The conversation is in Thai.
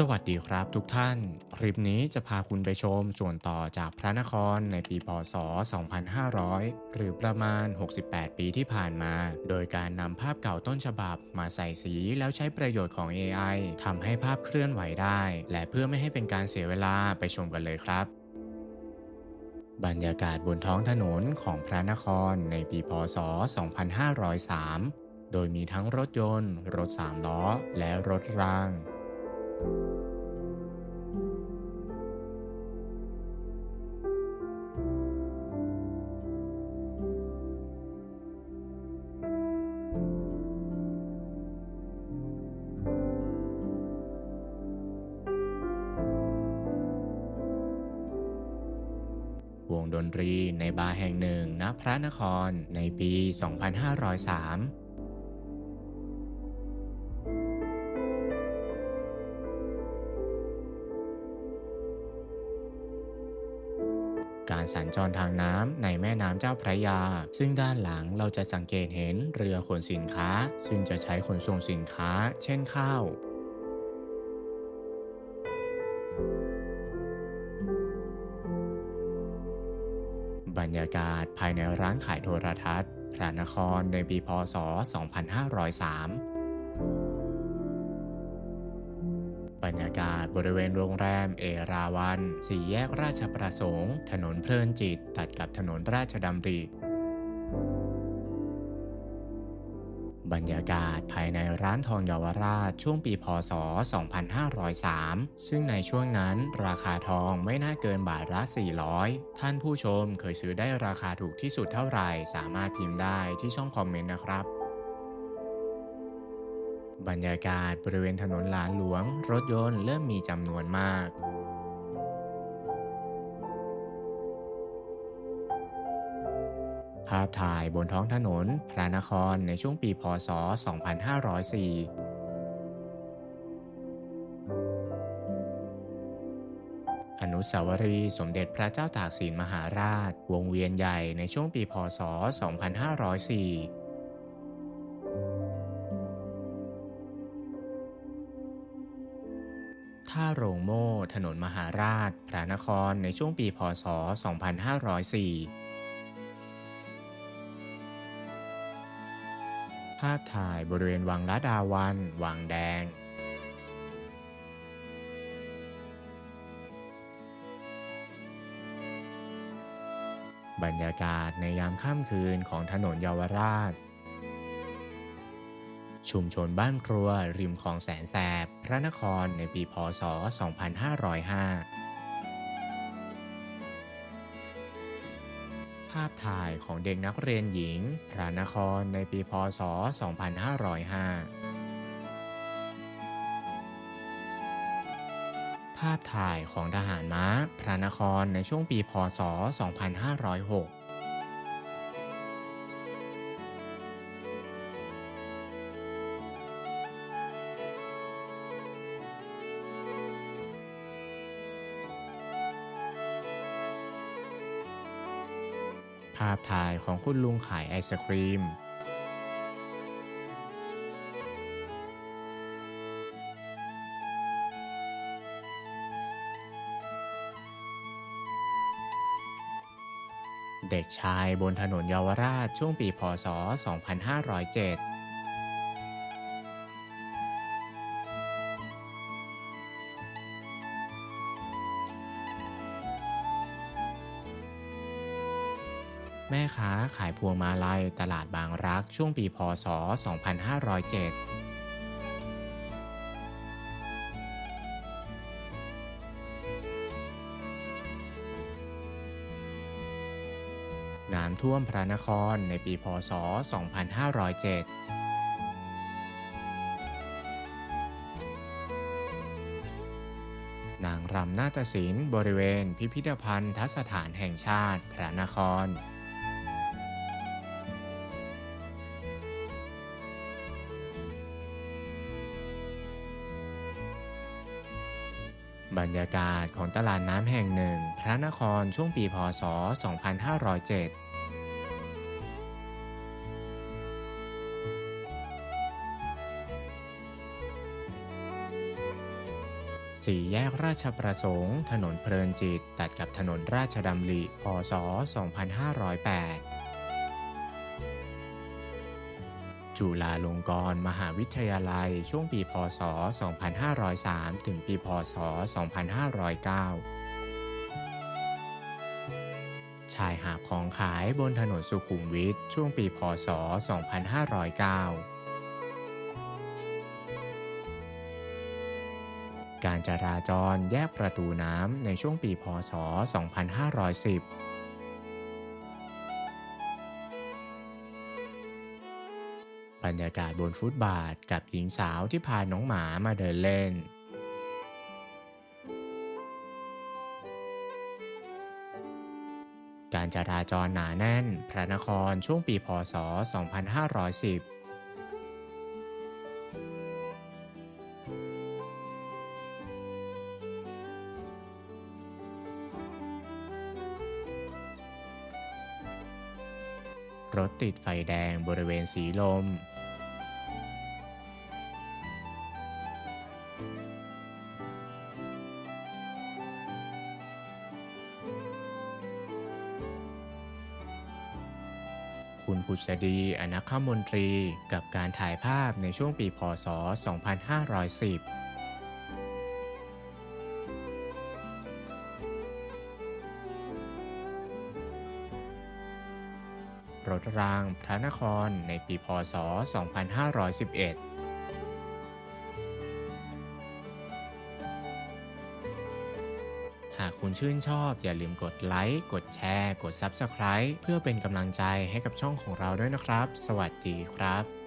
สวัสดีครับทุกท่าน คลิปนี้จะพาคุณไปชมส่วนต่อจากพระนครในปีพศ 2500 หรือประมาณ 68 ปีที่ผ่านมา โดยการนำภาพเก่าต้นฉบับมาใส่สีแล้วใช้ประโยชน์ของ AI ทำให้ภาพเคลื่อนไหวได้ และเพื่อไม่ให้เป็นการเสียเวลาไปชมกันเลยครับบรรยากาศบนท้องถนนของพระนครในปีพศ 2503 โดยมีทั้งรถยนต์ รถสามล้อ และรถราง วงดนตรีในบาร์แห่งหนึ่งณพระนครในปี 2503 การสัญจรทางน้ำในแม่น้ำเจ้าพระยา ซึ่งด้านหลังเราจะสังเกตเห็นเรือขนสินค้า ซึ่งจะใช้ขนส่งสินค้า เช่นข้าวบรรยากาศภายในร้านขายโทรทัศน์พระนครในปีพศ 2503 บรรยากาศบริเวณโรงแรมเอราวัน สี่แยกราชประสงค์ ถนนเพลินจิต ตัดกับถนนราชดำริบรรยากาศภายในร้านทองเยาวราชช่วงปีพศ 2503 ซึ่งในช่วงนั้นราคาทองไม่น่าเกินบาทละ 400 ท่านผู้ชมเคยซื้อได้ราคาถูกที่สุดเท่าไหร่ สามารถพิมพ์ได้ที่ช่องคอมเมนต์นะครับ บรรยากาศบริเวณถนนหลานหลวง รถยนต์เริ่มมีจำนวนมาก ภาพถ่ายบนท้องถนนพระนครในช่วงปีพศ 2504อนุสาวรีย์สมเด็จพระเจ้าตากสินมหาราช วงเวียนใหญ่ในช่วงปีพศ 2504 ท่าโรงโม่ ถนนมหาราช พระนครในช่วงปีพศ 2504 ภาพถ่ายบริเวณวังละดาวัน วังแดง บรรยากาศในยามค่ำคืนของถนนเยาวราช ชุมชนบ้านครัวริมคลองแสนแสบ พระนครในปีพศ 2505 ภาพถ่ายของเด็กนักเรียนหญิง พระนครในปีพศ 2505 ภาพถ่ายของทหารม้า พระนครในช่วงปีพศ 2506 ภาพถ่ายของคุณลุงขายไอศครีม เด็กชายบนถนนเยาวราชช่วงปีพศ 2507 แม่ค้าขายพวงมาลัยตลาดบางรักช่วงปีพศ 2507น้ำท่วมพระนครในปีพศ 2507 นางรำนาฏศิลป์บริเวณพิพิธภัณฑ์ทัศถานแห่งชาติพระนคร บรรยากาศของตลาดน้ำแห่งหนึ่ง พระนครช่วงปีพศ 2507สี่แยกราชประสงค์ ถนนเพลินจิต ตัดกับถนนราชดำริ พศ 2508 จุฬาลงกรณ์มหาวิทยาลัย ช่วงปี พศ 2503 ถึงปี พศ 2509 ชายหาบของขายบนถนนสุขุมวิทช่วงปี พศ 2509การจราจรแยกประตูน้ำในช่วงปี พศ 2510 บรรยากาศบนฟุตบาทกับหญิงสาวที่พาน้องหมามาเดินเล่น การจราจรหนาแน่น พระนครช่วงปีพศ 2510รถติดไฟแดงบริเวณสีลม คุณผุษดีอนคมนตรี กับการถ่ายภาพในช่วงปีพศ 2510รถรางพระนครในปีพศ 2511 หากคุณชื่นชอบอย่าลืมกดไลค์ กดแชร์ กด Subscribe เพื่อเป็นกำลังใจให้กับช่องของเราด้วยนะครับ สวัสดีครับ